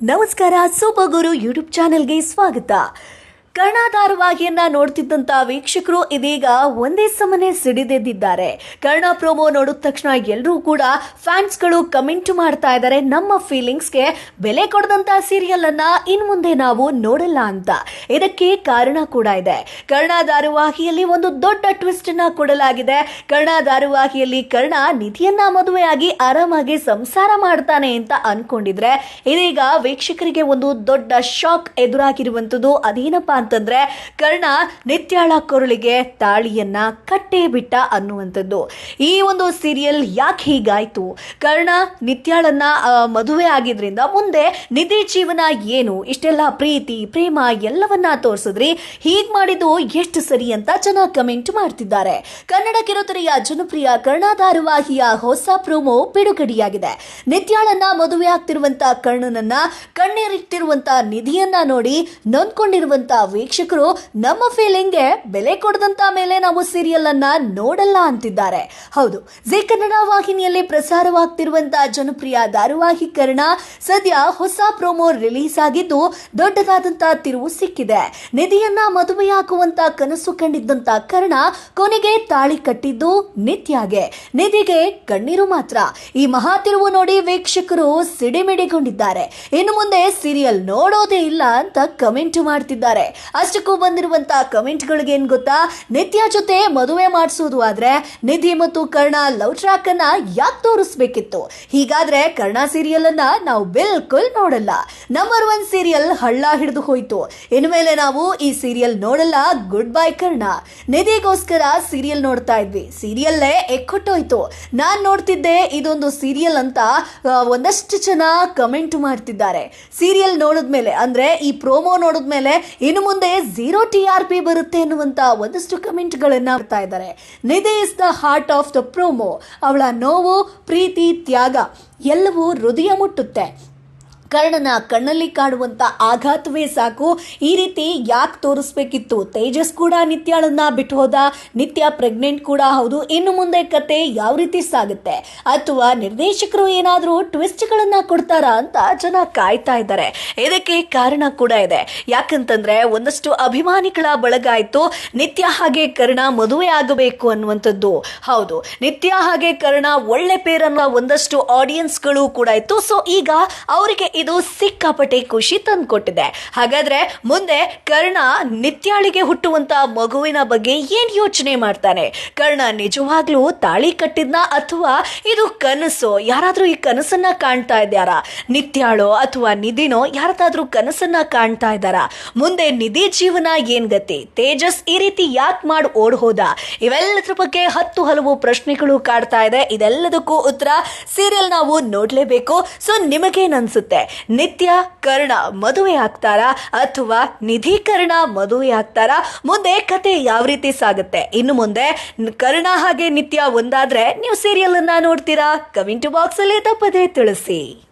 ನಮಸ್ಕಾರ ಸೂಪಗುರು ಯೂಟ್ಯೂಬ್ ಚಾನೆಲ್ಗೆ ಸ್ವಾಗತ. ಕರ್ಣ ಧಾರಾವಾಹಿಯನ್ನ ನೋಡ್ತಿದ್ದಂತ ವೀಕ್ಷಕರು ಇದೀಗ ಒಂದೇ ಸಮನೆ ಸಿಡಿದೆದ್ದಿದ್ದಾರೆ. ಕರ್ಣ ಪ್ರೋಮೋ ನೋಡಿದ ತಕ್ಷಣ ಎಲ್ಲರೂ ಕೂಡ ಫ್ಯಾನ್ಸ್ಗಳು ಕಮೆಂಟ್ ಮಾಡ್ತಾ ಇದ್ದಾರೆ ನಮ್ಮ ಫೀಲಿಂಗ್ಸ್ಗೆ ಬೆಲೆ ಕೊಡದಂತ ಸೀರಿಯಲ್ ಅನ್ನ ಇನ್ ಮುಂದೆ ನಾವು ನೋಡಲ್ಲ ಅಂತ. ಇದಕ್ಕೆ ಕಾರಣ ಕೂಡ ಇದೆ. ಕರ್ಣ ಧಾರಾವಾಹಿಯಲ್ಲಿ ಒಂದು ದೊಡ್ಡ ಟ್ವಿಸ್ಟ್ ಅನ್ನ ಕೊಡಲಾಗಿದೆ. ಕರ್ಣ ಧಾರಾವಾಹಿಯಲ್ಲಿ ಕರ್ಣ ನಿಧಿಯನ್ನ ಮದುವೆಯಾಗಿ ಆರಾಮಾಗಿ ಸಂಸಾರ ಮಾಡ್ತಾನೆ ಅಂತ ಅನ್ಕೊಂಡಿದ್ರೆ ಇದೀಗ ವೀಕ್ಷಕರಿಗೆ ಒಂದು ದೊಡ್ಡ ಶಾಕ್ ಎದುರಾಗಿರುವಂತದ್ದು ಅದೇನಪ್ಪಾ ಅಂತಂದ್ರೆ ಕರ್ಣ ನಿತ್ಯಾಳ ಕೊರಳಿಗೆ ತಾಳಿಯನ್ನ ಕಟ್ಟೇ ಬಿಟ್ಟ ಅನ್ನುವಂಥದ್ದು. ಈ ಒಂದು ಸೀರಿಯಲ್ ಯಾಕೆ ಹೀಗಾಯ್ತು? ಕರ್ಣ ನಿತ್ಯಾಳನ್ನ ಮದುವೆ ಆಗಿದ್ರಿಂದ ಮುಂದೆ ನಿಧಿ ಜೀವನ ಏನು? ಇಷ್ಟೆಲ್ಲ ಪ್ರೀತಿ, ಪ್ರೇಮ ಎಲ್ಲವನ್ನ ತೋರಿಸಿದ್ರಿ. ಹೀಗೆ ಮಾಡಿದ್ದು ಎಷ್ಟು ಸರಿ ಅಂತ ಜನ ಕಮೆಂಟ್ ಮಾಡ್ತಿದ್ದಾರೆ. ಕನ್ನಡ ಕಿರುತೆರೆಯ ಜನಪ್ರಿಯ ಕರ್ಣ ಧಾರಾವಾಹಿಯ ಹೊಸ ಪ್ರೋಮೋ ಬಿಡುಗಡೆಯಾಗಿದೆ. ನಿತ್ಯಾಳನ್ನ ಮದುವೆ ಆಗ್ತಿರುವಂತ ಕರ್ಣನನ್ನ ಕಣ್ಣೀರಿಟ್ಟಿರುವಂತ ನಿಧಿಯನ್ನ ನೋಡಿ ನೊಂದ್ಕೊಂಡಿರುವಂತ ವೀಕ್ಷಕರು, ನಮ್ಮ ಫೀಲಿಂಗ್ಗೆ ಬೆಲೆ ಕೊಡದಂತ ಮೇಲೆ ನಾವು ಸೀರಿಯಲ್ ಅನ್ನ ನೋಡಲ್ಲ ಅಂತಿದ್ದಾರೆ. ಹೌದು, ಜಿ ಕನ್ನಡ ವಾಹಿನಿಯಲ್ಲಿ ಪ್ರಸಾರವಾಗ್ತಿರುವಂತ ಜನಪ್ರಿಯ ಧಾರಾವಾಹಿ ಕರ್ಣ ಸದ್ಯ ಹೊಸ ಪ್ರೋಮೋ ರಿಲೀಸ್ ಆಗಿದ್ದು, ದೊಡ್ಡದಾದಂತ ತಿರುವು ಸಿಕ್ಕಿದೆ. ನಿಧಿಯನ್ನ ಮದುವೆಯಾಗುವಂತ ಕನಸು ಕಂಡಿದ್ದಂತ ಕರ್ಣ ಕೊನೆಗೆ ತಾಳಿ ಕಟ್ಟಿದ್ದು ನಿತ್ಯಾಗೆ. ನಿಧಿಗೆ ಕಣ್ಣೀರು ಮಾತ್ರ. ಈ ಮಹಾ ತಿರುವು ನೋಡಿ ವೀಕ್ಷಕರು ಸಿಡಿಮಿಡಿಗೊಂಡಿದ್ದಾರೆ. ಇನ್ನು ಮುಂದೆ ಸೀರಿಯಲ್ ನೋಡೋದೇ ಇಲ್ಲ ಅಂತ ಕಮೆಂಟ್ ಮಾಡ್ತಿದ್ದಾರೆ. ಅಷ್ಟಕ್ಕೂ ಬಂದಿರುವಂತ ಕಮೆಂಟ್ಗಳಿಗೆ ಏನ್ ಗೊತ್ತಾ? ನಿತ್ಯ ಜೊತೆ ಮದುವೆ ಮಾಡಿಸೋದು ಆದರೆ ನಿಧಿ ಮತ್ತು ಕರ್ಣ ಲವ್ ಟ್ರ್ಯಾಕ್ ಅನ್ನ ಯಾಕೆ ತೋರಿಸ್ಬೇಕಿತ್ತು? ಹೀಗಾದ್ರೆ ಕರ್ಣ ಸೀರಿಯಲ್ ಅನ್ನ ನಾವು ಬಿಲ್ಕುಲ್ ನೋಡಲ್ಲ. ನಂಬರ್ ಒನ್ ಸೀರಿಯಲ್ ಹಳ್ಳ ಹಿಡಿದು ಹೋಯ್ತು. ಇನ್ಮೇಲೆ ನಾವು ಈ ಸೀರಿಯಲ್ ನೋಡಲ್ಲ. Good bye Karna. ನಿಧಿಗೋಸ್ಕರ ಸೀರಿಯಲ್ ನೋಡ್ತಾ ಇದ್ವಿ. ಸೀರಿಯಲ್ಲೇ ಎಕ್ಕೊಟ್ಟೋಯ್ತು. ನಾನ್ ನೋಡ್ತಿದ್ದೆ ಇದೊಂದು ಸೀರಿಯಲ್ ಅಂತ ಒಂದಷ್ಟು ಜನ ಕಮೆಂಟ್ ಮಾಡ್ತಿದ್ದಾರೆ. ಸೀರಿಯಲ್ ನೋಡಿದ್ಮೇಲೆ, ಅಂದ್ರೆ ಈ ಪ್ರೋಮೋ ನೋಡಿದ್ಮೇಲೆ ಇನ್ನು ಮುಂದೆ ಝೀರೋ ಟಿ ಆರ್ ಪಿ ಬರುತ್ತೆ ಅನ್ನುವಂತ ಒಂದಷ್ಟು ಕಮೆಂಟ್ಗಳನ್ನ ಬರ್ತಾ ಇದ್ದಾರೆ. Nidhi is the heart of the promo. ಅವಳ ನೋವು, ಪ್ರೀತಿ, ತ್ಯಾಗ ಎಲ್ಲವೂ ಹೃದಯ ಮುಟ್ಟುತ್ತೆ. ಕರ್ಣನ ಕಣ್ಣಲ್ಲಿ ಕಾಡುವಂತ ಆಘಾತವೇ ಸಾಕು. ಈ ರೀತಿ ಯಾಕೆ ತೋರಿಸ್ಬೇಕಿತ್ತು? ತೇಜಸ್ ಕೂಡ ನಿತ್ಯಾಳನ್ನ ಬಿಟ್ಟು ಹೋದ. ನಿತ್ಯ ಪ್ರೆಗ್ನೆಂಟ್ ಕೂಡ ಹೌದು. ಇನ್ನು ಮುಂದೆ ಕತೆ ಯಾವ ರೀತಿ ಸಾಗುತ್ತೆ? ಅಥವಾ ನಿರ್ದೇಶಕರು ಏನಾದರೂ ಟ್ವಿಸ್ಟ್ಗಳನ್ನು ಕೊಡ್ತಾರಾ ಅಂತ ಜನ ಕಾಯ್ತಾ ಇದ್ದಾರೆ. ಇದಕ್ಕೆ ಕಾರಣ ಕೂಡ ಇದೆ. ಯಾಕಂತಂದ್ರೆ ಒಂದಷ್ಟು ಅಭಿಮಾನಿಗಳ ಬಳಗ ಆಯ್ತು ನಿತ್ಯ ಹಾಗೆ ಕರ್ಣ ಮದುವೆ ಆಗಬೇಕು ಅನ್ನುವಂಥದ್ದು. ಹೌದು. ನಿತ್ಯ ಹಾಗೆ ಕರ್ಣ ಒಳ್ಳೆ ಪೇರನ್ನ ಒಂದಷ್ಟು ಆಡಿಯನ್ಸ್ಗಳು ಕೂಡ ಇತ್ತು. ಸೊ ಈಗ ಅವರಿಗೆ ಇದು ಸಿಕ್ಕಾಪಟ್ಟೆ ಖುಷಿ ತಂದುಕೊಟ್ಟಿದೆ. ಹಾಗಾದ್ರೆ ಮುಂದೆ ಕರ್ಣ ನಿತ್ಯಾಳಿಗೆ ಹುಟ್ಟುವಂತ ಮಗುವಿನ ಬಗ್ಗೆ ಏನ್ ಯೋಚನೆ ಮಾಡ್ತಾನೆ? ಕರ್ಣ ನಿಜವಾಗ್ಲೂ ತಾಳಿ ಕಟ್ಟಿದ್ನ ಅಥವಾ ಇದು ಕನಸು? ಯಾರಾದ್ರೂ ಈ ಕನಸನ್ನ ಕಾಣ್ತಾ ಇದ್ದಾರಾ ನಿತ್ಯಾಳೋ ಅಥವಾ ನಿಧಿನೋ ಯಾರದಾದ್ರೂ ಕನಸನ್ನ ಕಾಣ್ತಾ ಇದ್ದಾರಾ? ಮುಂದೆ ನಿಧಿ ಜೀವನ ಏನ್ ಗತಿ? ತೇಜಸ್ ಈ ರೀತಿ ಯಾಕೆ ಮಾಡಿ ಓಡ್ ಹೋದ? ಇವೆಲ್ಲದ್ರ ಬಗ್ಗೆ ಹತ್ತು ಹಲವು ಪ್ರಶ್ನೆಗಳು ಕಾಡ್ತಾ ಇದೆ. ಇದೆಲ್ಲದಕ್ಕೂ ಉತ್ತರ ಸೀರಿಯಲ್ ನಾವು ನೋಡ್ಲೇಬೇಕು. ಸೊ ನಿಮಗೇನ್ ಅನ್ಸುತ್ತೆ? ನಿತ್ಯ ಕರ್ಣ ಮದುವೆ ಆಗ್ತಾರಾ ಅಥವಾ ನಿಧಿ ಕರ್ಣ ಮದುವೆ ಆಗ್ತಾರಾ? ಮುಂದೆ ಕತೆ ಯಾವ ರೀತಿ ಸಾಗುತ್ತೆ? ಇನ್ನು ಮುಂದೆ ಕರ್ಣ ಹಾಗೆ ನಿತ್ಯ ಒಂದಾದ್ರೆ ನೀವು ಸೀರಿಯಲ್ ಅನ್ನ ನೋಡ್ತೀರಾ? ಕಮೆಂಟ್ ಬಾಕ್ಸ್ ಅಲ್ಲಿ ತಪ್ಪದೇ ತಿಳಿಸಿ.